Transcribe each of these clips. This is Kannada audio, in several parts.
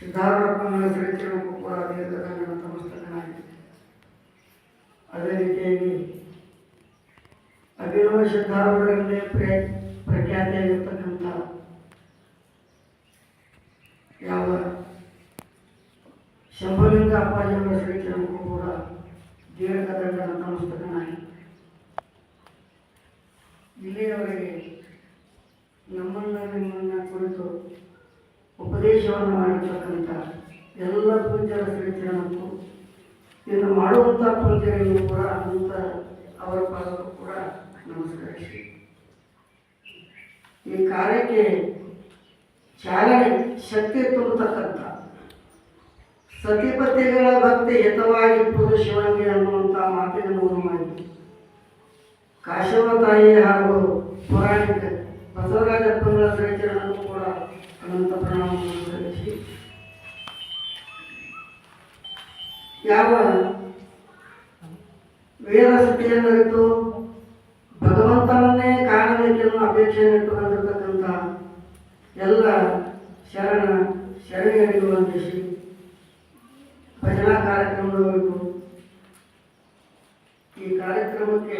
ಸಿದ್ಧಾರೂಢಪ್ಪನ ಚರಿತ್ರೆಗೂ ಕೂಡ ದೀರ್ಘಕಾಲೀನ ತಮಸ್ತಕನಾಗಿದೆ ಅದೇ ರೀತಿಯಾಗಿ ಅಭಿನವ ಸಿದ್ಧಾರೂಢರಲ್ಲೇ ಪ್ರೇ, ಪ್ರಖ್ಯಾತಿಯಾಗಿರ್ತಕ್ಕಂಥ ಯಾವ ಶಂಭಲಿಂಗ ಅಪ್ಪಾಜಿಯವರ ಚರಿತ್ರೆಗೂ ಕೂಡ ದೀರ್ಘದಂಡ ನತಮಸ್ತಕನಾಗಿ ಇಲ್ಲಿಯವರೆಗೆ ನಮ್ಮನ್ನು ನಿಮ್ಮನ್ನು ಕುರಿತು ಉಪದೇಶವನ್ನು ಮಾಡಿರ್ತಕ್ಕಂಥ ಎಲ್ಲ ಪೂಜ್ಯರ ಚರಿತ್ರೆ ಮತ್ತು ಇದನ್ನು ಮಾಡುವಂಥ ಪೂಜ್ಯರಿಗೂ ಕೂಡ ಅಂತ ಅವರ ಪಾದಕ್ಕೂ ಕೂಡ ನಮಸ್ಕರಿಸಿ ಈ ಕಾರ್ಯಕ್ಕೆ ಚಾಲನೆ, ಶಕ್ತಿ ತುಂಬತಕ್ಕಂಥ ಸತಿಪತಿಗಳ ಭಕ್ತಿ ಹಿತವಾಗಿಪ್ಪುದು ಶಿವನಿಗೆ ಅನ್ನುವಂಥ ಮಾತಿನ ಮೂಲವಾಗಿ. ಕಾಶವ ತಾಯಿ ಹಾಗೂ ಪುರಾಣಿಕ ಬಸವರಾಜಪ್ಪನ ಚರಿತ್ರೆಗಳನ್ನು ಕೂಡ ಅನಂತ ಪ್ರಣಾಮವನ್ನು ಸಲ್ಲಿಸಿ ಯಾವ ವೇದ ಸ್ಥಿತಿಯನ್ನರಿತು ಭಗವಂತನನ್ನೇ ಕಾಣಬೇಕೆನ್ನುವ ಅಪೇಕ್ಷೆಯನ್ನು ಇಟ್ಟುಕೊಂಡಿರ್ತಕ್ಕಂಥ ಎಲ್ಲ ಶರಣ ಶರಣೆಯರಿಗೂ ಭಜನಾ ಕಾರ್ಯಕ್ರಮದವರೆಗೂ ಈ ಕಾರ್ಯಕ್ರಮಕ್ಕೆ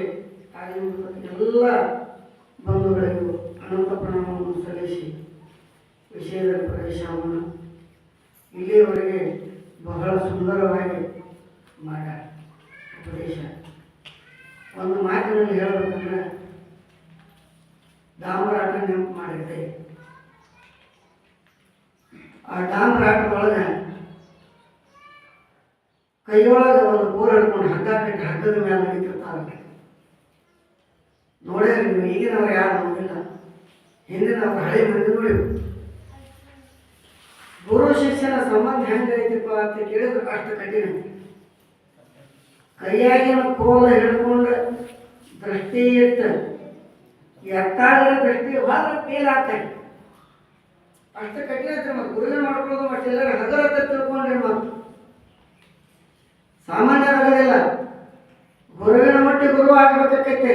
ಆಗಿರುವಂಥ ಎಲ್ಲ ಬಂಧುಗಳಿಗೂ ಅನಂತ ಪ್ರಣಾಮವನ್ನು ಸಲ್ಲಿಸಿ ವಿಷಯದ ಪ್ರದೇಶವನ್ನು ಇಲ್ಲಿಯವರೆಗೆ ಬಹಳ ಸುಂದರವಾಗಿ ಮಾಡ, ಉಪದೇಶ. ಒಂದು ಮಾತಿನಲ್ಲಿ ಹೇಳಬೇಕಂದ್ರೆ ಡಾಮರಾಟ ನೆನಪು ಮಾಡಿದ್ದೆ. ಆ ಡಾಮರಾಟದೊಳಗೆ ಕೈಯೊಳಗೆ ಒಂದು ಬೋರ್ ಹಿಡ್ಕೊಂಡು ಹಗ್ಗ ಕಟ್ಟಿ ಹಗ್ಗದ ಮೇಲೆ ನಿಂತಿರ್ತಾರಲ್ಲ ನೋಡೇ ನೀವು ಈಗಿನವ್ರು ಯಾರು ನೋಡಿಲ್ಲ ಹಿಂದಿನವ್ರು ಹಳೆ ಮಂದಿ ನೋಡಿ ಶಿಷ್ಯನ ಸಂಬಂಧ ಹೆಂಗೈತಪ್ಪ ಅಂತ ಕೇಳಿದ್ರೆ, ಅಷ್ಟು ಕಠಿಣ. ಕೈಯಾಗಿನ ಕೋಲ ಹಿಡ್ಕೊಂಡು ದೃಷ್ಟಿ ಇಟ್ಟು ಎತ್ತಾಗಿರೋ ದೃಷ್ಟಿ ಹೋದ್ರೆ ಫೇಲ್ ಆಗ್ತೈತೆ ಅಷ್ಟು ಕಠಿಣ ಐತ್ರಿ ಮತ್ತೆ ಗುರುವಿನ ಮಾಡ್ಕೊಳ್ಳೋದು ಮತ್ತೆ ಎಲ್ಲರೂ ಹಗರ ತಿಳ್ಕೊಂಡ್ರಿ ಮತ್ತು ಸಾಮಾನ್ಯರಾಗೋದಿಲ್ಲ ಗುರುವಿನ ಮಟ್ಟಿ ಗುರು ಆಗ್ಬೇಕಾಕೈತೆ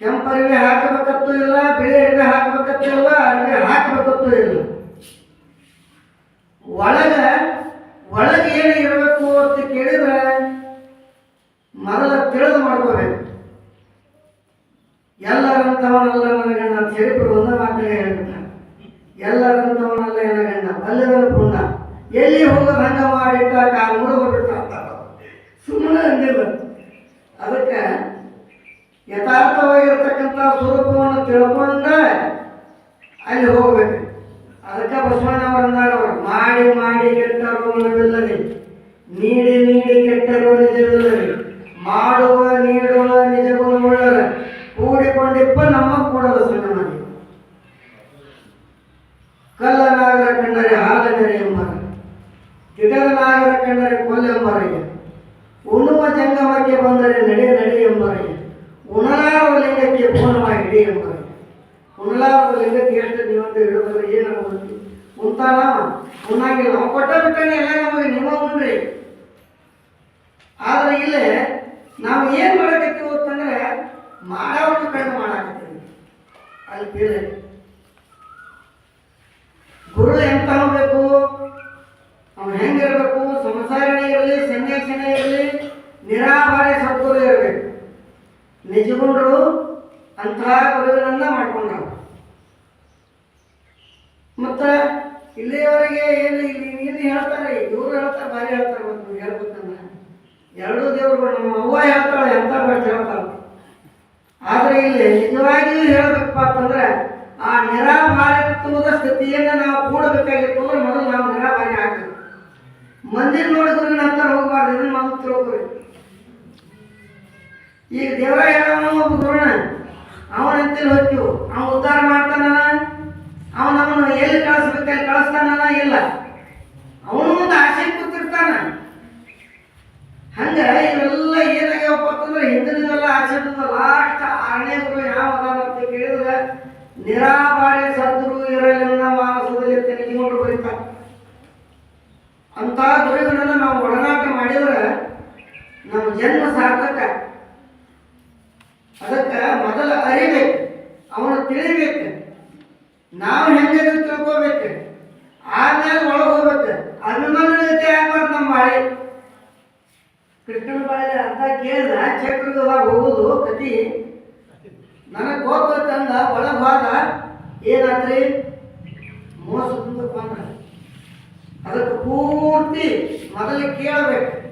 ಕೆಂಪರಿವೆ ಹಾಕಬೇಕತ್ತು ಇಲ್ಲ ಬಿಳಿ ಅರಿವೆ ಹಾಕಬೇಕತ್ತು ಇಲ್ಲ ಅರಿವೆ ಹಾಕಬೇಕತ್ತು ಇಲ್ಲ ಒಳಗ ಒಳಗೆ ಏನು ಇರಬೇಕು ಅಂತ ಕೇಳಿದ್ರೆ ಮೊದಲ ತಿಳಿದು ಮಾಡ್ಕೋಬೇಕು ಎಲ್ಲರಂಥವನಲ್ಲ ನನಗಣ್ಣ ಅಂತ ಹೇಳಿ ಒಂದ ಮಾತಿಗೆ ಹೇಳ್ಬಿಟ್ಟ ಎಲ್ಲರಂಥವನಲ್ಲ ನನಗಣ್ಣ ಬಲ್ಲವನ ಪುಣ್ಯ ಎಲ್ಲಿ ಹೋಗೋದು ಹಂಗ ಮಾಡಿಟ್ಟ ಕಾಲು ಮುರಿದು ಬಿಟ್ಟ ಸುಮ್ಮನೆ ಅಂದಿಲ್ಲ ಅದಕ್ಕೆ ಯಥಾರ್ಥವಾಗಿರ್ತಕ್ಕಂಥ ಸ್ವರೂಪವನ್ನು ತಿಳ್ಕೊಂಡ ಅಲ್ಲಿ ಹೋಗ್ಬೇಕು ಅದಕ್ಕೆ ಬಸವಣ್ಣವರು ಅಂದಾರ ಅವರು ಮಾಡಿ ಮಾಡಿ ಕೆಟ್ಟರು ಮನವಿಲ್ಲದೆ ನೀಡಿ ನೀಡಿ ಕೆಟ್ಟರು ನಿಜವಿಲ್ಲದೆ ಮಾಡುವ ನೀಡುವ ನಿಜ ಗುಣವುಳ್ಳರ ಕೂಡಿಕೊಂಡಿಪ್ಪ ನಮ್ಮ ಕೂಡಲ ಸಂಗಮದಿ ಕಲ್ಲ ನಾಗರ ಕಂಡರೆ ಹಾಲ ನೆರೆ ಎಂಬರ ಗಿಡದ ನಾಗರ ಕಂಡರೆ ಕೊಲ್ಲೆಂಬರಿಗೆ ಉಣ್ಣುವ ಜಂಗಮಕ್ಕೆ ಬಂದರೆ ನಡೆ ನಡೆ ಎಂಬರಿಗೆ ಉಣಲಾರುವ ಲಿಂಗಕ್ಕೆ ಪೂರ್ಣವಾಗಿ ಹಿಡಿ ಎಂಬರಿಗೆ ಉಣಲಾರದ ಲಿಂಗಕ್ಕೆ ಎಷ್ಟು ನೀವಂತ ಹೇಳೋದ್ರೆ ಏನು ಉಂಟು ಉಂಟಾನ ಉಣ್ಣಾಗಿಲ್ಲ ನಾವು ಕೊಟ್ಟ ಬಿಟ್ಟಾನೆ ಎಲ್ಲ ನಮಗೆ ನೀವು ಉಣ್ರಿ ಆದ್ರೆ ಇಲ್ಲೇ ನಾವು ಏನು ಮಾಡಕತ್ತೀವಿ ಅಂತಂದ್ರೆ ಮಾಡೋವನ್ನು ಕಂಡು ಮಾಡಾಕತ್ತೀವಿ ಅಲ್ಲಿ ಬೇರೆ ಗುರು ಎಂತ ಬೇಕು ಅವನು ಹೆಂಗಿರ್ಬೇಕು ಸಂಸಾರಣೆ ಇರಲಿ ಸನ್ಯಾಸನೇ ಇರಲಿ ನಿರಾಭಾರಿ ಸದ್ಗುರು ಇರಬೇಕು. ನಿಜಗೊಂಡರು ಅಂತಹ ಗುರುವಿನನ್ನ ಮಾಡ್ಕೊಂಡ್ರು. ಮತ್ತು ಇಲ್ಲಿಯವರೆಗೆ ಏನು ಇಲ್ಲಿ ಏನು ಹೇಳ್ತಾರೆ, ಇವರು ಹೇಳ್ತಾರೆ ಭಾರಿ ಹೇಳ್ತಾರೆ, ಮತ್ತು ಹೇಳ್ಬೇಕಂದ್ರೆ. ಎರಡೂ ದೇವರುಗಳು ನಮ್ಮ ಅವ್ವ ಹೇಳ್ತಾಳೆ ಎಂತ ಹೇಳ್ತಾರೆ. ಆದರೆ ಇಲ್ಲಿ ನಿಜವಾಗಿಯೂ ಹೇಳಬೇಕಪ್ಪ ಅಂತಂದ್ರೆ, ಆ ನಿರಾಭಾರತ್ವದ ಸ್ಥಿತಿಯನ್ನು ನಾವು ಕೂಡಬೇಕಾಗಿತ್ತು ಅಂದ್ರೆ ಮೊದಲು ನಾವು ನಿರಾಭಾರಿ ಆಗಬೇಕು. ಮಂದಿರ ನೋಡಿದ್ರೆ ನಂತರ ಹೋಗಬಾರ್ದು, ಇದನ್ನ ಮಾತು ತಿಳ್ಕೊರಿ. ಈಗ ದೇವರ ಹೇಳವನು ಒಬ್ಬ ಗುರುಣ ಅವನಂತೇಳಿ ಹೋಗ್ತೀವಿ. ಅವನು ಉದ್ಧಾರ ಮಾಡ್ತಾನಲ್ಲ, ಅವನು ನಮ್ಮನ್ನು ಎಲ್ಲಿ ಕಳಿಸ್ಬೇಕು ಅಲ್ಲಿ ಕಳಿಸ್ತಾನ ಇಲ್ಲ. ಅವನು ಒಂದು ಆಸೆ ಕೂತಿರ್ತಾನ ಹಂಗ ಇವೆಲ್ಲ ಏನಾಗ್ಯಾವಪ್ಪ ಅಂತಂದ್ರೆ ಹಿಂದಿನದೆಲ್ಲ ಆಸೆ ಲಾಸ್ಟ್ ಆರನೇ ಗುರು ಯಾವ ಅಂತ ಕೇಳಿದ್ರೆ ನಿರಾಭಾರಿ ಜನ್ಮ ಸಾರ್ಥಕ. ಅದಕ್ಕೆ ಮೊದಲ ಅರಿಬೇಕು, ಅವನು ತಿಳಿಬೇಕು. ನಾವು ಹೆಂಗೆ ತಿಳ್ಕೋಬೇಕು? ಆಮೇಲೆ ಒಳಗೆ ಹೋಗ್ಬೇಕು. ಅನುಮಾನತೆ ಆಗ್ಬಾರ್ದು ನಮ್ಮ ಬಾಳೆ. ಕೃಷ್ಣ ಬಾಳೆ ಅಂತ ಕೇಳಿದ ಚಕ್ರದಾಗ ಹೋಗುದು ಕತಿ. ನನಗೆ ಗೊತ್ತ ತಂದ, ಒಳಗೆ ಹೋದ, ಏನಾತ್ರಿ? ಮೋಸದಿಂದ ಅದಕ್ಕೆ ಪೂರ್ತಿ ಮೊದಲು ಕೇಳಬೇಕು.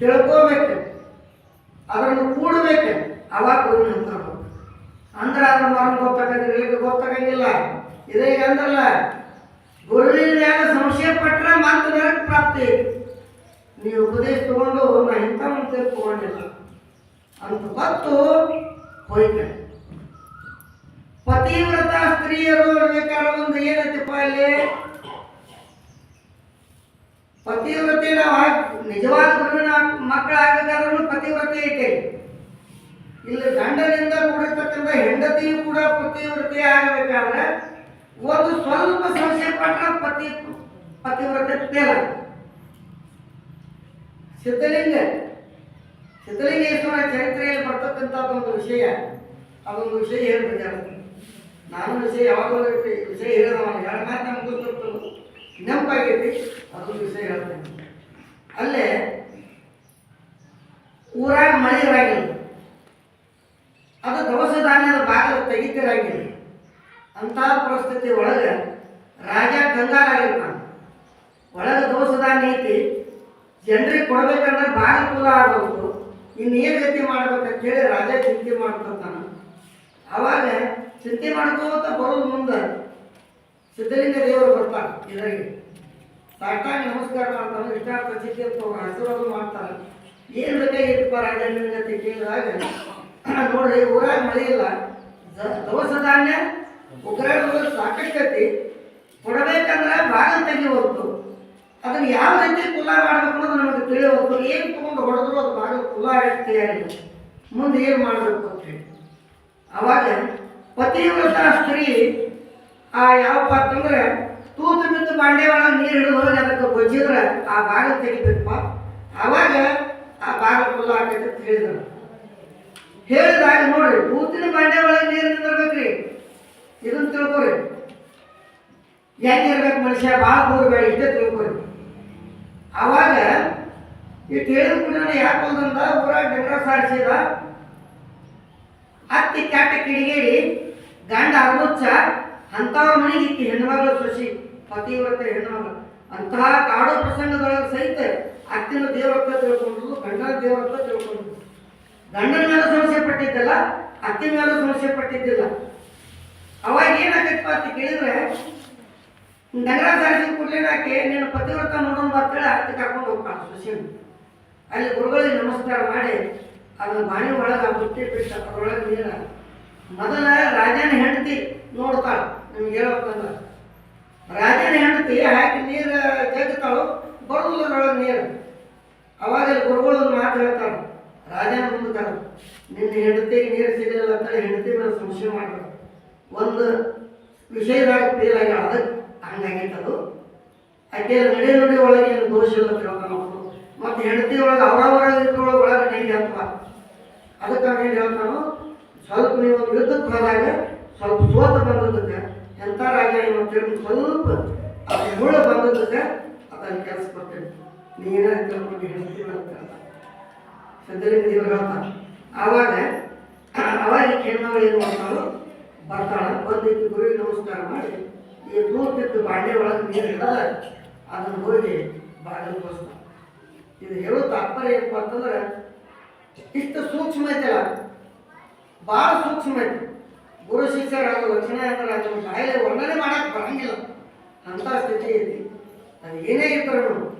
ತಿಳ್ಕೋಬೇಕು. ಅದನ್ನು ಕೂಡಬೇಕು. ಅವಾಗ ಹತ್ರ ಅಂದ್ರೆ ಅದ್ರ ಮರಣ ಗೊತ್ತಾಗಂಗಿಲ್ಲ ಇಲ್ಲಿಗೆ ಗೊತ್ತಾಗಂಗಿಲ್ಲ ಇದೇ ಅಂದಲ್ಲ ಗುರುವಿನ ಸಂಶಯ ಪಟ್ಟರೆ ಮತ್ತೆ ನರಕ ಪ್ರಾಪ್ತಿ. ನೀವು ಉಪದೇಶ ತಗೊಂಡು ನಾ ಇಂಥ ಮುಂಚೆ ಅಂತ ಗೊತ್ತು ಹೋಯ್ತೆ ಪತಿವ್ರತ ಸ್ತ್ರೀಯರು ಇರಬೇಕಾದ್ರೆ ಒಂದು ಏನೈತಿಪ್ಪ ಅಲ್ಲಿ? ಪತಿವ್ರತೆ ನಾವು ನಿಜವಾದ ಗುರುವಿನ ಮಕ್ಕಳಾಗಬೇಕಾದ್ರೂ ಪತಿವ್ರತೆ ಐತೆ ಇಲ್ಲಿ ಗಂಡನಿಂದ ಕೂಡಿರ್ತಕ್ಕಂಥ ಹೆಂಡತಿಯು ಕೂಡ ಪತಿವ್ರತೆ ಆಗಬೇಕಾದ್ರೆ ಒಂದು ಸ್ವಲ್ಪ ಸಂಶಯ ಪಟ್ಟ ಪತಿ ಪತಿವ್ರತೆ ತೇಲ. ಸಿದ್ಧಲಿಂಗ ಸಿದ್ಧಲಿಂಗೇಶ್ವರ ಚರಿತ್ರೆಯಲ್ಲಿ ಬರ್ತಕ್ಕಂಥ ಒಂದು ವಿಷಯ. ಅದೊಂದು ವಿಷಯ ಹೇಳ್ಬೇಕು ನಾನು ವಿಷಯ ಯಾವಾಗಲೂ ವಿಷಯ ಹೇಳೋದು. ಎರಡು ಮಾತು ನಮ್ಗೆ ಗೊತ್ತಿರ್ತದೆ. ನೆನಪಾಗೈತಿ. ಅದೊಂದು ವಿಷಯ ಹೇಳ್ತೇನೆ. ಅಲ್ಲೇ ಊರಾಗ ಮಳೆ ಇರಾಗಿಲ್ಲ. ಅದು ದವಸ ಧಾನ್ಯದ ಬಾಗಿಲು ತೆಗಿತಿರಾಗಿಲ್ಲ. ಅಂತಹ ಪರಿಸ್ಥಿತಿ ಒಳಗೆ ರಾಜ ಕಂಗಾಲಾಗಿರ್ತಾನೆ ಒಳಗೆ ದವಸ ಧಾನ್ಯ ಐತಿ, ಜನರಿಗೆ ಕೊಡ್ಬೇಕಂದ್ರೆ ಭಾಳ ಕುಲ ಆಗಬೇಕು. ಇನ್ನೇನು ಗತಿ ಮಾಡ್ಬೇಕಂತ ಹೇಳಿ ರಾಜ ಚಿಂತೆ ಮಾಡ್ಕೊತಾನ. ಅವಾಗ ಚಿಂತೆ ಮಾಡ್ಕೋತ ಬರೋದು ಮುಂದೆ ಸಿದ್ಧಲಿಂಗ ದೇವರು ಬರ್ತಾರೆ ಇದರಿಗೆ. ಸಾಷ್ಟಾಂಗ ನಮಸ್ಕಾರ ಮಾಡ್ತಾನೆ, ಇಷ್ಟಾರ್ಥ ಚಿಂತೆ ಅಂತ ಆಶೀರ್ವಾದ ಮಾಡ್ತಾರೆ ಏನು ಬೇಕಾಗಿತ್ತಪ್ಪ ರಾಜ ನಿನಗತಿ ಕೇಳಿದಾಗ ನೋಡ್ರಿ, ಊರಾಗ ಮಳೆ ಇಲ್ಲ. ದವಸ ಧಾನ್ಯ ಉಗ್ರಾಡೋದು ಸಾಕಷ್ಟೈತಿ ಕೊಡಬೇಕಂದ್ರೆ ಭಾಳ ತೆಗಿವಲ್ತು ಅದನ್ನ ಯಾವ ರೀತಿ ಕುಲ ಮಾಡಬೇಕು ಅನ್ನೋದು ನಮಗೆ ತಿಳಿಯವಲ್ತು ಏನು ತೊಗೊಂಡು ಹೊಡೆದ್ರು ಅದು ಭಾಗ ಕುಲ ತಯಾರಿಲ್ಲ ಮುಂದೆ ಏನು ಮಾಡಬೇಕು ಅಂತ ಹೇಳಿ. ಅವಾಗ ಪತಿವ್ರತ ಸ್ತ್ರೀ ಆ ಯಾವಪ್ಪ ಅಂತಂದ್ರೆ ತೂತು ಬಿದ್ದು ಬಾಂಡೆ ಒಳಗೆ ನೀರು ಹಿಡಿದು ಹೋಗಿ ಅದಕ್ಕೆ ಗೊಜ್ಜಿದ್ರೆ, ಆ ಭಾಗ ತೆಗಿಬೇಕಪ್ಪ. ಅವಾಗ ಆ ಭಾಗ ಕುಲ್ಲ ಆಕೈತೆ ಅಂತ ಹೇಳಿದಾಗ ನೋಡ್ರಿ, ತೂತಿನ ಬಾಂಡೆ ಒಳಗೆ ನೀರು ನಿಂದಿರ್ಬೇಕ್ರಿ ಇದನ್ನ ತಿಳ್ಕೊರಿ. ಹೆಂಗಿರ್ಬೇಕು ಮನುಷ್ಯ? ಭಾಳ ಹೋಗ್ಬೇಡ ಇಷ್ಟೇ ತಿಳ್ಕೊರಿ. ಅವಾಗ ಈ ಹೇಳಿದ ಕೂಡ ಯಾಕೆ ಒಂದಂದ ಊರಾಗ ಡಂಗ್ರ ಸಾರಿಸಿದ. ಹತ್ತಿ ಕೆಟ್ಟ ಕಿಡಿಗೇಡಿ, ಗಂಡ ಅರ್ಮುಚ್ಚ ಅಂಥವ್ರ ಮನೆಗೆ ಇಕ್ಕಿ ಹೆಣ್ಮಗಳು ಸೊಸಿ. ಪತಿವ್ರತೆ ಏನೋ ಅಂತಹ ಕಾಡು ಪ್ರಸಂಗದೊಳಗೆ ಸಹಿತ ಅತ್ತಿನ ದೇವರತ್ತ ತಿಳ್ಕೊಂಡ್ರು, ಗಂಡನ ದೇವರತ್ತ ತಿಳ್ಕೊಂಡ್ರು. ಗಂಡನ ಮೇಲೆ ಸಮಸ್ಯೆ ಪಟ್ಟಿದ್ದಲ್ಲ, ಅತ್ತಿನ ಮೇಲೆ ಸಮಸ್ಯೆ ಪಟ್ಟಿದ್ದಿಲ್ಲ. ಅವಾಗ ಏನಾಗತ್ತಪ್ಪ ಅಂತ ಕೇಳಿದ್ರೆ ನಗರ ಸಾರಿಸಿದ ಕೂಡಲೇ ಆಕೆ ನೀನು ಪತಿವ್ರತ ನೋಡೋಣ ಬರ್ತಾಳೆ, ಅತ್ತಿ ಕರ್ಕೊಂಡು ಹೋಗ್ತಾಳೆ ಸೊಸಿನ. ಅಲ್ಲಿ ಗುರುಗಳಿಗೆ ನಮಸ್ಕಾರ ಮಾಡಿ, ಅದನ್ನ ಬಾಣಿ ಒಳಗೆ ಬುಟ್ಟಿ ಬಿಟ್ಟು ಒಳಗೆ ನೀರ ಮೊದಲ ರಾಜನ ಹೆಂಡತಿ ನೋಡ್ತಾಳ, ನಿಮ್ಗೆ ಹೇಳ್ಬೇಕಂದ್ರೆ ರಾಜನ ಹೆಂಡತಿ ಹಾಕಿ ನೀರು ಜಗ್ತಾಳು ಬರೋದಿಲ್ಲ ಅದ್ರೊಳಗೆ ನೀರು. ಅವಾಗ ಗುರುಗಳು ಮಾತು ಹೇಳ್ತಾರೆ ರಾಜನ ಮುಂದೆ ಕರೆದು ನಿನ್ನ ಹೆಂಡತಿಗೆ ನೀರು ಸಿಗಲಿಲ್ಲ ಅಂತೇಳಿ ಹೆಂಡತಿ ಮೇಲೆ ಸಂಶಯ ಮಾಡ್ತಾರೆ ಒಂದು ವಿಷಯದಾಗ ಫೇಲ್ ಆಗ್ಯಾಳ ಅದಕ್ಕೆ ಹಂಗಾಗೈತೆ ಅದು ಆಕೆ ನಡೆ ನುಡಿ ಒಳಗೆ ಏನು ದೋಷ ಇಲ್ಲ ತಿಳ್ಕೊಂಡು ನಾವು ಮತ್ತು ಹೆಂಡತಿ ಒಳಗೆ ಅವರವರ ಇದ್ರೊಳಗೆ ಒಳಗೆ ನಡಿ ಅಂತ. ಅದಕ್ಕೆ ನಾನು ಏನು ಹೇಳ್ತಾನು, ಸ್ವಲ್ಪ ನೀವು ಯುದ್ಧಕ್ಕೆ ಹೋದಾಗ ಸ್ವಲ್ಪ ಸೋತ ಬಂದದಕ್ಕೆ ಎಂಥ ರಾಜ ಸ್ವಲ್ಪ ಮುಳ್ಳು ಬಂದದಕ್ಕೆ ಅದನ್ನು ಕೆಲಸ ಕೊಡ್ತೇನೆ ನೀನೇ ತಿಳ್ಕೊಂಡು ಹೇಳ್ತೀನಿ ಅಂತ ಸಿದ್ಧಲಿಂಗ ದೇವರು ಹೇಳ್ತಾನೆ ಆವಾಗ ಅವಾಗ ಹೆಣ್ಮಗಳು ಏನು ಮಾಡ್ತಾಳು? ಬರ್ತಾಳ. ಬಂದಿದ್ದು ಗುರಿ, ನಮಸ್ಕಾರ ಮಾಡಿ. ಈ ದೂರದಿದ್ದು ಬಾಂಡೆ ಒಳಗೆ ನೀರು ಹಿಡಿದ ಅದನ್ನು ಹೋಗಿ ಬಾಗಿಲು ತೋರಿಸ್ತಾಳೆ. ಇದು ಹೇಳೋ ತಾತ್ಪರ್ಯ ಏನಪ್ಪ ಅಂತಂದ್ರೆ ಇಷ್ಟು ಸೂಕ್ಷ್ಮ ಐತಲ್ಲ ಭಾಳ ಸೂಕ್ಷ್ಮ ಐತಿ. ಗುರು ಶಿಷ್ಯರ ವಚನ ಲಕ್ಷಣ ಅಂದ್ರೆ ಅದನ್ನು ಬಾಯಲ್ಲಿ ವರ್ಣನೆ ಮಾಡಕ್ಕೆ ಬರಂಗಿಲ್ಲ. ಅಂಥ ಸ್ಥಿತಿ ಐತಿ. ಅದು ಏನೇ ಇದ್ದರೂ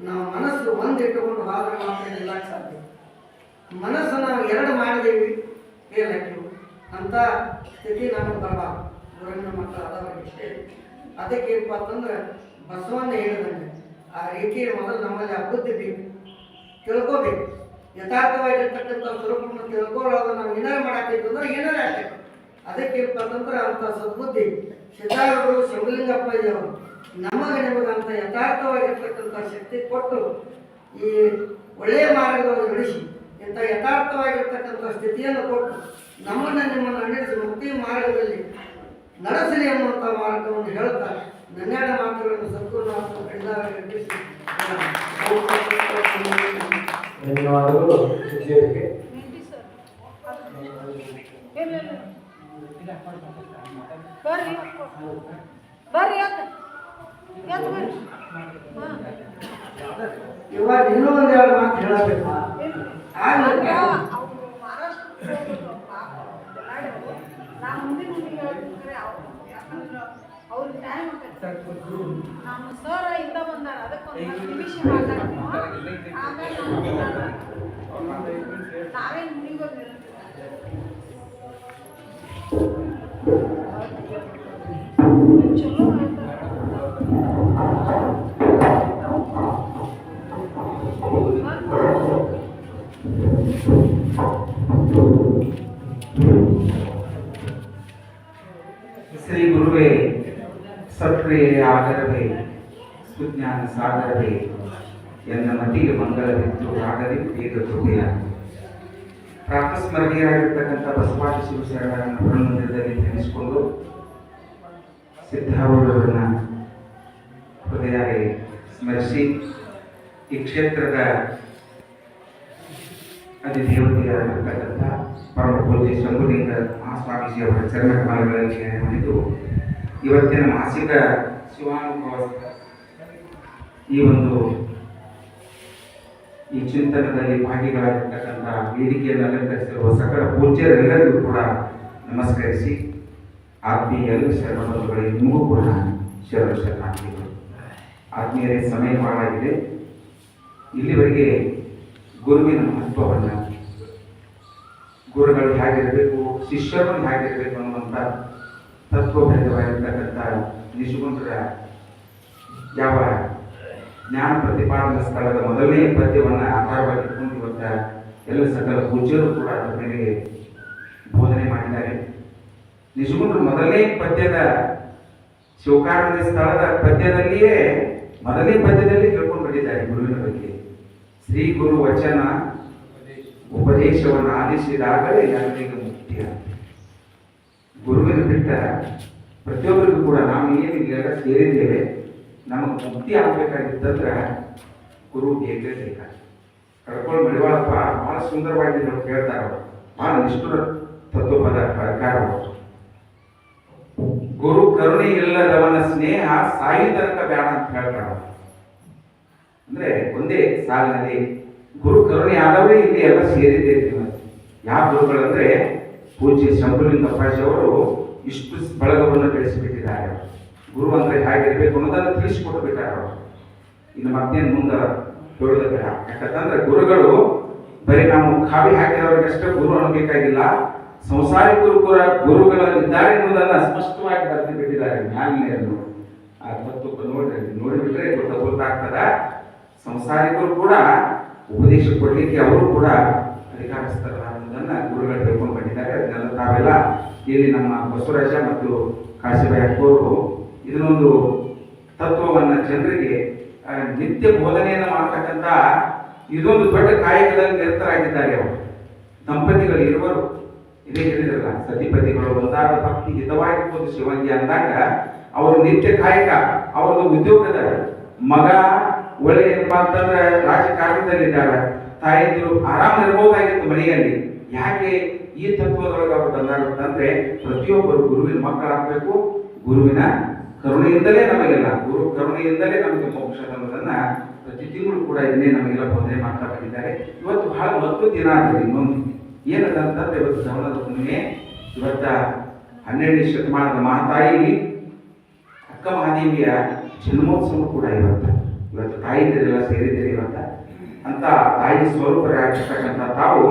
ನಾವು ಮನಸ್ಸು ಒಂದು ಹೋದ್ರೆ ಮಾತ್ರ ನಿಲ್ಲಕ್ಕೆ ಸಾಧ್ಯ. ಮನಸ್ಸು ನಾವು ಎರಡು ಮಾಡಿದೀವಿ ಫೇಲ್ ಅಂಥ ಸ್ಥಿತಿ ನಮಗೆ ಬರಬಾರ್ದು. ಗುರುವಿನ ಮಕ್ಕಳು ಅದಕ್ಕೆ ಏನಪ್ಪ ಅಂತಂದ್ರೆ ಬಸವಣ್ಣ ಹೇಳಿದಂಗೆ, ಆ ರೀತಿ ಮೊದಲು ನಮ್ಮಲ್ಲಿ ಅಭಿವೃದ್ಧಿ ಬೇಕು. ತಿಳ್ಕೋಬೇಕು. ಯಥಾರ್ಥವಾಗಿರ್ತಕ್ಕಂಥ ಸ್ವರೂಪವನ್ನು ತಿಳ್ಕೊಳ್ಳೋದು ನಾವು ಏನಾರು ಮಾಡಾಕಿದ್ದು ಅಂದ್ರೆ ಏನಾರು ಆಗ್ತೈತೆ ಅದಕ್ಕೆ ಏನಪ್ಪ ಅಂತ ಸದ್ಬುದ್ಧಿ ಸಿದ್ಧಾರೂಢರು ಶಿವಲಿಂಗಪ್ಪ ಇದ್ದವರು. ನಮಗೆ ನಿಮಗಂತ ಯಥಾರ್ಥವಾಗಿರ್ತಕ್ಕಂಥ ಶಕ್ತಿ ಕೊಟ್ಟು ಈ ಒಳ್ಳೆಯ ಮಾರ್ಗವನ್ನು ನಡೆಸಿ, ಇಂಥ ಯಥಾರ್ಥವಾಗಿರ್ತಕ್ಕಂಥ ಸ್ಥಿತಿಯನ್ನು ಕೊಟ್ಟು ನಮ್ಮನ್ನು ನಿಮ್ಮನ್ನು ನಡೆಸಿ ಮುಕ್ತಿ ಮಾರ್ಗದಲ್ಲಿ ನಡೆಸಲಿ ಎಂಬಂಥ ಮಾರ್ಗವನ್ನು ಹೇಳ್ತಾ ನನ್ನೆರಡ ಮಾತುಗಳನ್ನು ನಡೆಸಿ ಧನ್ಯವಾದಗಳು ಶಿಕ್ಷಕರಿಗೆ ಇಲ್ಲ ಇಲ್ಲ ಬರ್ರಿ. ಬರ್ರಿ ಯಾಕ ಯಾಕೆ ಬರ್ರಿ. ಇವಾಗ ಇನ್ನೂ ಒಂದ್ ಎರಡು ಮಾತು ಹೇಳಬೇಕು ಟೈಮ್ ನಮ್ಮ ಸರ್ ಇಂದ ಬಂದಾರ. ಅದಕ್ಕೊಂದು ನಿಮಿಷ ಮಾತಾಡ್ತೀವಿ ಆಮೇಲೆ. ನಾವೇನು ಮುನಿಗೋಗಿ ஸ்ரீ குருவே சற்றே ஆகரவே சுஜான சாகரவே என்ன மத்திய மங்கள வித்து ஆகவே தீர்த்துவையான் ಬೇಗ ಕೃಪೆಯ ಪ್ರಾತಸ್ಮರಣೀಯರಾಗಿರ್ತಕ್ಕಂಥ ಹೊರಮಂದಿರದಲ್ಲಿ ನೆನೆಸಿಕೊಂಡು ಸಿದ್ಧಾರೂಢರನ್ನ ಹೃದಯಾಗಿ ಸ್ಮರಿಸಿ ಈ ಕ್ಷೇತ್ರದ ಅಧಿದೇವತೆಯಾಗಿರ್ತಕ್ಕಂಥ ಪರಮ ಪೂಜೆ ಶಂಭುಲಿಂಗ ಮಹಾಸ್ವಾಮೀಜಿಯವರ ಚರಣ ಕಮಲಗಳಲ್ಲಿ ಮಾಡಿದ್ದು ಇವತ್ತಿನ ಮಾಸಿಕ ಶಿವಾನುಭವ ಈ ಒಂದು ಈ ಚಿಂತನದಲ್ಲಿ ಭಾಗಿಗಳಾಗಿರ್ತಕ್ಕಂಥ ವೇದಿಕೆಯನ್ನು ಅಲಂಕರಿಸಿರುವ ಸಕಲ ಪೂಜ್ಯರೆಲ್ಲರಿಗೂ ಕೂಡ ನಮಸ್ಕರಿಸಿ ಆತ್ಮೀಯ ಎಲ್ಲ ಶರಣಬಂಧುಗಳಿಗೆ ನಿಮಗೂ ಕೂಡ ಶರಣ ಶರಣಾರ್ಥಿಗಳು ಆತ್ಮೀಯರೇ, ಸಮಯ ಬಹಳಾಗಿದೆ ಇಲ್ಲಿವರೆಗೆ ಗುರುವಿನ ಮಹತ್ವವನ್ನು, ಗುರುಗಳು ಹೇಗಿರಬೇಕು, ಶಿಷ್ಯರು ಹೇಗಿರಬೇಕು ಅನ್ನುವಂಥ ತತ್ವಭೇದವಾಗಿರ್ತಕ್ಕಂಥ ನಿಶುಗುಂಡರ ಯಾವ ಜ್ಞಾನ ಪ್ರತಿಪಾದನ ಸ್ಥಳದ ಮೊದಲನೇ ಪದ್ಯವನ್ನು ಆಧಾರವಾಗಿ ಇಟ್ಕೊಂಡು ಇವತ್ತ ಎಲ್ಲ ಸಕಲ ಪೂಜ್ಯರು ಕೂಡ ಅದರ ಮೇಲೆ ಬೋಧನೆ ಮಾಡಿದ್ದಾರೆ. ನಿಜಗೊಂಡು ಮೊದಲನೇ ಪದ್ಯದ ಶಿವಕಾರಣದ ಸ್ಥಳದ ಪದ್ಯದಲ್ಲಿಯೇ, ಮೊದಲನೇ ಪದ್ಯದಲ್ಲಿ ತಿಳ್ಕೊಂಡು ಬಂದಿದ್ದಾರೆ ಗುರುವಿನ ಬಗ್ಗೆ. ಶ್ರೀ ಗುರು ವಚನ ಉಪದೇಶವನ್ನು ಆಲಿಸಿದಾಗಲೇ ಯಾರಿಗೆ ಮುಕ್ತಿ ಗುರುವಿನ ಬಿಟ್ಟ ಪ್ರತಿಯೊಬ್ಬರಿಗೂ ಕೂಡ ನಾವು ಏನು ಇಲ್ಲೆಲ್ಲ ಸೇರಿದ್ದೇವೆ. ನಮಗೆ ಮುಕ್ತಿ ಆಗ್ಬೇಕಾಗಿತ್ತಂದ್ರೆ ಗುರು ಬೇಕೇ ಬೇಕ? ಕಡ್ಕೊಂಡು ಮಡಿವಾಳಪ್ಪ, ಬಹಳ ಸುಂದರವಾಗಿ ನಾವು ಕೇಳ್ತಾರ ಭಾಳ ನಿಷ್ಠುರ ತತ್ವಪದ ಪ್ರಕಾರ ಗುರು ಕರುಣೆ ಇಲ್ಲದವನ ಸ್ನೇಹ ಸಾಯಿ ತನಕ ಬೇಡ ಅಂತ ಹೇಳ್ತಾರ. ಅಂದ್ರೆ ಒಂದೇ ಸಾಲಿನಲ್ಲಿ ಗುರು ಕರುಣೆ ಆದವರೇ ಇಲ್ಲಿ ಎಲ್ಲ ಸೇರಿದ್ದೇ ಯಾವ ಗುರುಗಳಂದ್ರೆ ಪೂಜ್ಯ ಶಂಭುಲಿಂಗ ಅವರು ಇಷ್ಟು ಬಳಗವನ್ನು ಬೆಳೆಸಿಬಿಟ್ಟಿದ್ದಾರೆ. ಗುರು ಅಂದ್ರೆ ಹೇಗಿರ್ಬೇಕು ಅನ್ನೋದನ್ನು ತಿಳಿಸಿಕೊಡ್ಬೇಕಾರೆ ಅವರು. ಇನ್ನು ಮತ್ತೇನು ಮುಂದೆ ಹೇಳೋದು ಬೇಡ. ಯಾಕಂತಂದ್ರೆ ಗುರುಗಳು ಬರೀ ನಾವು ಕಾವಿ ಹಾಕಿದವರಿಗಷ್ಟೇ ಗುರು ಅನ್ನಬೇಕಾಗಿಲ್ಲ ಸಂಸಾರಿ ಕೂಡ ಗುರುಗಳಿದ್ದಾರೆ ಎನ್ನುವುದನ್ನು ಸ್ಪಷ್ಟವಾಗಿ ಬರೆದು ಬಿಟ್ಟಿದ್ದಾರೆ ಆ ತತ್ವ ನೋಡ್ರಿ, ನೋಡಿಬಿಟ್ರೆ ಗೊತ್ತ ಗೊತ್ತಾಗ್ತದ. ಸಂಸಾರಿಕರು ಕೂಡ ಉಪದೇಶ ಕೊಡ್ಲಿಕ್ಕೆ ಅವರು ಕೂಡ ಅಧಿಕಾರಿಸ್ತಾರ ಅನ್ನೋದನ್ನ ಗುರುಗಳು ತಿಳ್ಕೊಂಡು ಬಂದಿದ್ದಾರೆ ಅದನ್ನೆಲ್ಲ ತಾವೆಲ್ಲ ಇಲ್ಲಿ ನಮ್ಮ ಬಸವರಾಜ ಮತ್ತು ಕಾಶಿಬಾಯಿ ಅಕ್ಕೋರು ಇದನ್ನೊಂದು ತತ್ವವನ್ನು ಜನರಿಗೆ ನಿತ್ಯ ಬೋಧನೆಯನ್ನು ಮಾಡ್ತಕ್ಕಂಥ ಇದೊಂದು ದೊಡ್ಡ ಕಾಯಕದಲ್ಲಿ ನಿರತರಾಗಿದ್ದಾರೆ ಅವರು. ದಂಪತಿಗಳು ಇರುವರು. ಇದೇ ಹೇಳಿದ್ರಲ್ಲ, ಸತಿಪತಿಗಳು ಒಂದಾದ ಭಕ್ತಿ ಹಿತವಾಗಿರ್ಬೋದು ಶಿವಂಗಿ ಅಂದಾಗ ಅವರು ನಿತ್ಯ ಕಾಯಕ ಅವ್ರದ್ದು ಉದ್ಯೋಗದ ಮಗ ಒಳ್ಳೆ ಏನಪ್ಪಾ ಅಂತಂದ್ರೆ ರಾಜಕಾರಣದಲ್ಲಿದ್ದಾರೆ ತಾಯಿದ್ರು ಆರಾಮ ಇರ್ಬೋದಾಗಿತ್ತು ಮನೆಯಲ್ಲಿ. ಯಾಕೆ ಈ ತತ್ವದೊಳಗೆ ಅವರು ಬಂದಾಗುತ್ತಂದ್ರೆ ಪ್ರತಿಯೊಬ್ಬರು ಗುರುವಿನ ಮಕ್ಕಳಾಗಬೇಕು, ಗುರುವಿನ ಕರುಣೆಯಿಂದಲೇ ನಮಗೆಲ್ಲ, ಗುರು ಕರುಣೆಯಿಂದಲೇ ನಮಗೆ ಮೋಕ್ಷ ಅನ್ನೋದನ್ನ ಪ್ರತಿ ತಿಂಗಳು ಕೂಡ ಇಲ್ಲಿ ನಮಗೆಲ್ಲ ಬೋಧನೆ ಮಾಡ್ತಾ ಬಂದಿದ್ದಾರೆ. ಇವತ್ತು ಬಹಳ ಮತ್ತು ದಿನ ಆಗಿದೆ ಇನ್ನೊಂದು. ಏನದ ಅಂತಂದ್ರೆ ಇವತ್ತು ಶ್ರವಣದ ಹುಣ್ಣಿಮೆ ಇವತ್ತ ಹನ್ನೆರಡನೇ ಶತಮಾನದ ಮಹಾತಾಯಿ ಅಕ್ಕ ಮಹಾದೇವಿಯ ಜನ್ಮೋತ್ಸವ ಕೂಡ ಇವತ್ತು. ಇವತ್ತು ತಾಯಿದರೆಲ್ಲ ಸೇರಿದ್ದೀರಿ ಇವತ್ತ. ಅಂತ ತಾಯಿ ಸ್ವರೂಪರಾಗಿರ್ತಕ್ಕಂಥ ತಾವು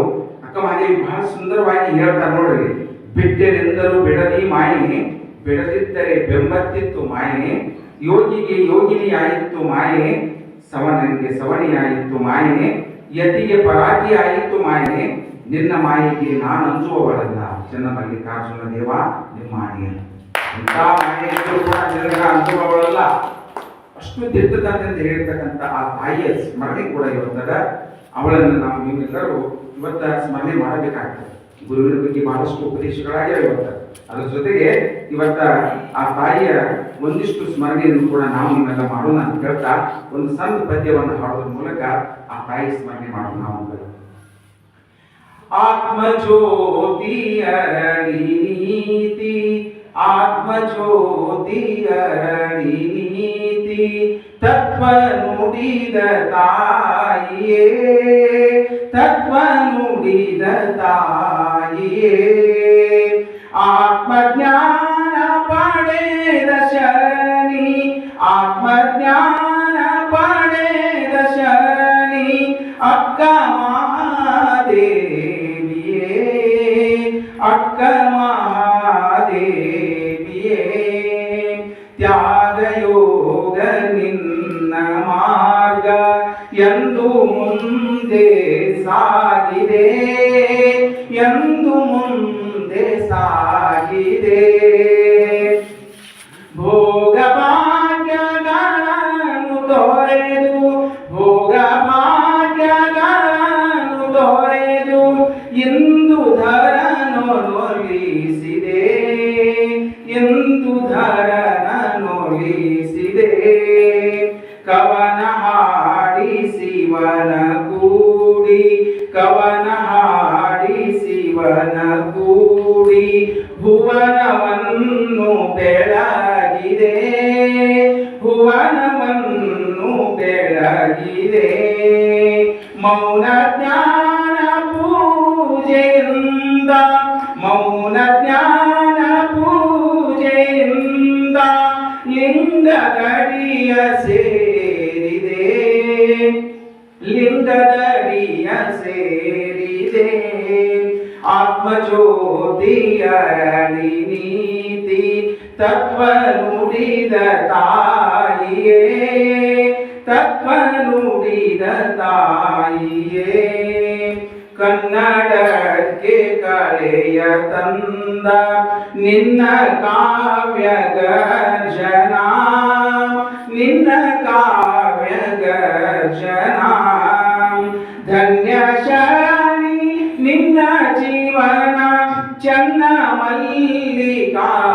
ಅಕ್ಕ ಮಹಾದೇವಿ ಬಹಳ ಸುಂದರವಾಗಿ ಹೇಳ್ತಾರೆ ನೋಡ್ರಿ. ಬಿಟ್ಟೆನೆಂದರು ಬಿಡದಿ ಮಾಯೆ ಬಿಡದಿದ್ದರೆ ಬೆಂಬತ್ತಿತ್ತು ಮಾಯೆ, ಯೋಗಿಗೆ ಯೋಗಿನಿಯಾಯಿತು ಮಾಯೆ ಸವನಿಗೆ ಸವಣಿಯಾಯಿತು ಮಾಯೆ, ಯತಿಗೆ ಪರಾಗಿ ಆಯಿತು ಮಾಯೆ, ನಿನ್ನ ಮಾಯೆಗೆ ನಾನು ಅಂಜುವವಳಲ್ಲ ಚೆನ್ನ ಮಲ್ಲಿಕಾರ್ಜುನ ದೇವ ನಿಮ್ಮ ಆಣೆ ಇಂಥ ಮಾಯೆ ಇದ್ರೂ ಕೂಡ ಅಷ್ಟು ಹೇಳಿರ್ತಕ್ಕಂಥ ಆ ತಾಯಿಯ ಸ್ಮರಣೆ ಕೂಡ ಇವತ್ತದ ಅವಳನ್ನು ನಾವು ನೀವೆಲ್ಲರೂ ಇವತ್ತ ಸ್ಮರಣೆ ಮಾಡಬೇಕಾಗ್ತದೆ. ಗುರುವಿನ ಬಗ್ಗೆ ಬಹಳಷ್ಟು ಉಪದೇಶಗಳಾಗಿವೆ ಇವತ್ತ. ಅದ್ರ ಜೊತೆಗೆ ಇವತ್ತ ಆ ತಾಯಿಯ ಒಂದಿಷ್ಟು ಸ್ಮರಣೆಯನ್ನು ಕೂಡ ನಾವು ನಿಮ್ಮೆಲ್ಲ ಮಾಡೋಣ ಅಂತ ಹೇಳ್ತಾ ಒಂದು ಸಣ್ಣ ಪದ್ಯವನ್ನು ಹಾಡೋದ್ರ ಮೂಲಕ ಆ ತಾಯಿ ಸ್ಮರಣೆ ಮಾಡೋಣ ನಾವು ಆತ್ಮಜ್ಯೋತಿಯರಣಿ ಆತ್ಮಜ್ಯೋತಿಯರಣಿ ತತ್ವ ನುಡಿದ ತಾಯಿಯೇ, ತತ್ವ ನುಡಿದ ತಾಯಿಯೇ. ಆತ್ಮಜ್ಞಾನ ಮುಂದೆ ಸಾಗಿದೆ. ಎಂದು ಶಿವನ ಕೂಡಿ ಭುವನವನ್ನು ಬೆಳಗಿದೆ ನುಡಿದ ತಾಯಿಯೇ ತತ್ವ ನುಡಿದ ತಾಯಿಯೇ ಕನ್ನಡಕ್ಕೆ ಕಳೆಯ ತಂದ ನಿನ್ನ ಕಾವ್ಯ ಗರ್ಜನ ನಿನ್ನ ಕಾವ್ಯ ಗರ್ಜನ ಧನ್ಯ ಶರಣಿ ನಿನ್ನ ಜೀವನ ಚನ್ನ ಮಲ್ಲಿಕಾರ್ಜುನ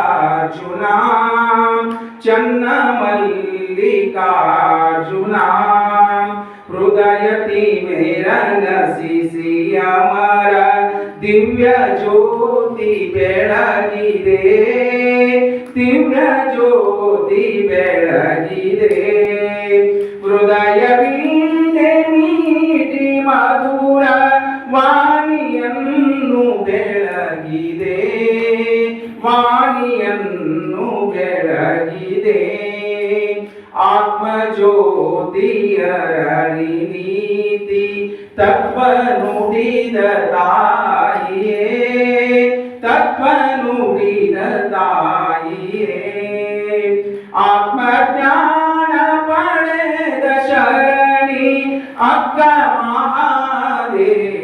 ಚನ್ನ ಮಲ್ಲಿಕಾರ್ಜುನ ಹೃದಯತಿ ಮೇರನ ಸಿಸಿಯ ಮರ ದಿವ್ಯ ಜ್ಯೋತಿ ಬೆಳಗಿದೆ ದಿವ್ಯ ಜ್ಯೋತಿ ಬೆಳಗಿದೆ ಹೃದಯ ಬೆಳಗಿದೆ ಆತ್ಮಜ್ಯೋತಿಯ ರಳಿ ನೀತಿ ತತ್ವ ನುಡಿದ ತಾಯಿಯೇ ತತ್ವ ನುಡಿದ ತಾಯಿಯೇ ಆತ್ಮಜ್ಞಾನ ಪಡೆದ ಶರಣಿ ಅಕ್ಕ ಮಹಾದೇವಿಯೇ